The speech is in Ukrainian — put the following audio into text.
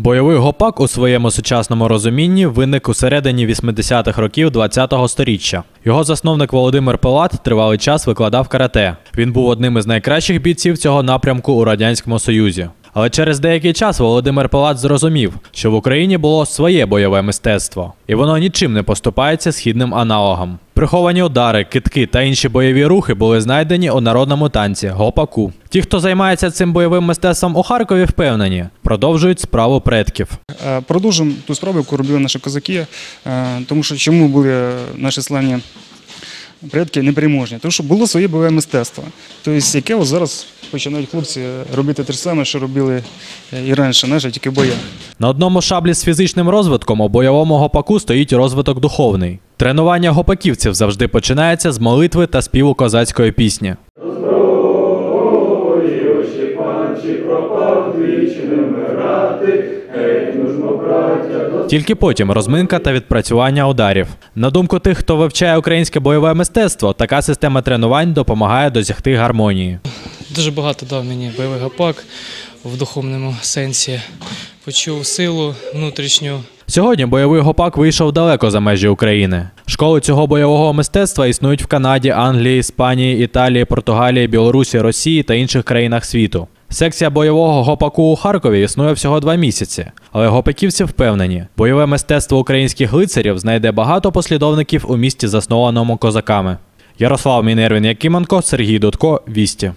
Бойовий гопак у своєму сучасному розумінні виник у середині 80-х років 20-го сторіччя. Його засновник Володимир Палат тривалий час викладав карате. Він був одним із найкращих бійців цього напрямку у радянському союзі. Але через деякий час Володимир Палат зрозумів, що в Україні було своє бойове мистецтво, і воно нічим не поступається східним аналогам. Приховані удари, китки та інші бойові рухи були знайдені у народному танці гопаку. Ті, хто займається цим бойовим мистецтвом у Харкові, впевнені, продовжують справу предків. Е, Продовжимо ту справу, яку робили наші козаки, е, тому що чому були наші славні предки непереможні? Тому що було своє бойове мистецтво. Тобто, яке ось зараз починають хлопці робити те ж саме, що робили е, і раніше, наші тільки в боях. На одному шаблі з фізичним розвитком у бойовому гопаку стоїть розвиток духовний. Тренування гопаківців завжди починається з молитви та співу козацької пісні. Тільки потім розминка та відпрацювання ударів. На думку тих, хто вивчає українське бойове мистецтво, така система тренувань допомагає досягти гармонії. Дуже багато дав мені бойовий гапак в духовному сенсі. Почув силу внутрішню. Сьогодні бойовий гопак вийшов далеко за межі України. Школи цього бойового мистецтва існують в Канаді, Англії, Іспанії, Італії, Португалії, Білорусі, Росії та інших країнах світу. Секція бойового гопаку у Харкові існує всього два місяці, але гопаківці впевнені, бойове мистецтво українських лицарів знайде багато послідовників у місті, заснованому козаками. Ярослав Мінервін Якименко, Сергій Дудко, Вісті.